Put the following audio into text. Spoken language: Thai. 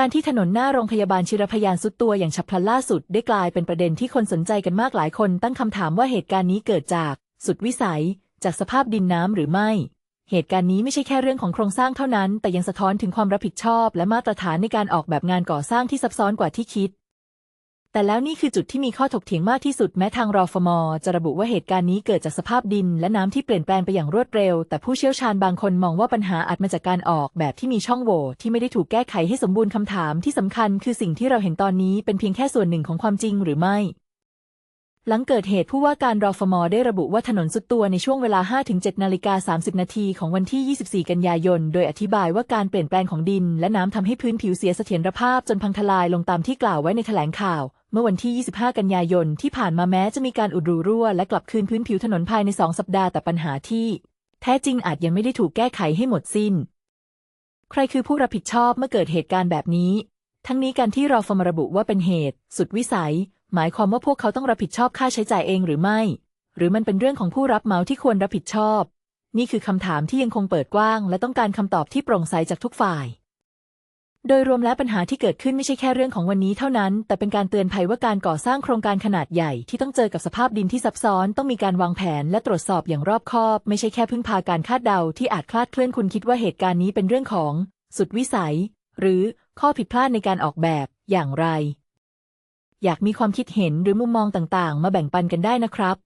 การที่ถนนหน้าโรงพยาบาลชิรพยานสุดตัวอย่างฉับพลันล่าสุด ได้กลายเป็นประเด็นที่คนสนใจกันมากหลายคนตั้งคำถามว่าเหตุการณ์นี้เกิดจาก สุดวิสัย จากสภาพดินน้ำหรือไม่ เหตุการณ์นี้ไม่ใช่แค่เรื่องของโครงสร้างเท่านั้น แต่ยังสะท้อนถึงความรับผิดชอบ และมาตรฐานในการออกแบบงานก่อสร้างที่ซับซ้อนกว่าที่คิด แต่แล้วนี่คือจุดที่มีข้อถกเถียงมากที่สุดแม้ทางรอฟมจะระบุว่าเหตุการณ์นี้เกิดจากสภาพดิน และน้ำที่เปลี่ยนแปลงไปอย่างรวดเร็ว แต่ผู้เชี่ยวชาญบางคนมองว่าปัญหาอาจมาจากการออกแบบที่มีช่องโหว่ที่ไม่ได้ถูกแก้ไขให้สมบูรณ์คำถามที่สำคัญคือสิ่งที่เราเห็นตอนนี้เป็นเพียงแค่ส่วนหนึ่งของความจริงหรือไม่หลังเกิดเหตุผู้ว่าการรอฟมได้ระบุว่าถนนสุดตัวในช่วงเวลา 5-7 นาฬิกา 30 นาทีของวันที่ 24 กันยายน โดยอธิบายว่าการเปลี่ยนแปลงของดิน และน้ำทำให้พื้นผิวเสียเสถียรภาพจนพังทลายลงตามที่กล่าวไว้ในแถลงข่าว มื่อวันที่ 25 กันยายนที่ผ่านมาแม้จะมีการอุดรูรั่ว และกลับคืนพื้นผิวถนนภายใน 2 สัปดาห์แต่ปัญหาที่ แท้จริงอาจยังไม่ได้ถูกแก้ไขให้หมดสิ้น ใครคือผู้รับผิดชอบเมื่อเกิดเหตุการณ์แบบนี้ ทั้งนี้การที่เรอฟมระบุว่าเป็นเหตุ สุดวิสัย หมายความว่าพวกเขาต้องรับผิดชอบค่าใช้จ่ายเองหรือไม่ หรือมันเป็นเรื่องของผู้รับเหมาที่ควรรับผิดชอบ นี่คือคำถามที่ยังคงเปิดกว้าง และต้องการคำตอบที่โปร่งใสจากทุกฝ่าย โดยรวมแล้วปัญหาที่เกิดขึ้นไม่ใช่แค่เรื่องของวันนี้เท่านั้น แต่เป็นการเตือนภัยว่าการก่อสร้างโครงการขนาดใหญ่ที่ต้องเจอกับสภาพดินที่ซับซ้อนต้องมีการวางแผนและตรวจสอบอย่างรอบคอบ ไม่ใช่แค่พึ่งพาการคาดเดาที่อาจคลาดเคลื่อนคุณคิดว่าเหตุการณ์นี้เป็นเรื่องของ สุดวิสัย หรือข้อผิดพลาดในการออกแบบอย่างไร อยากมีความคิดเห็นหรือมุมมองต่างๆ มาแบ่งปันกันได้นะครับ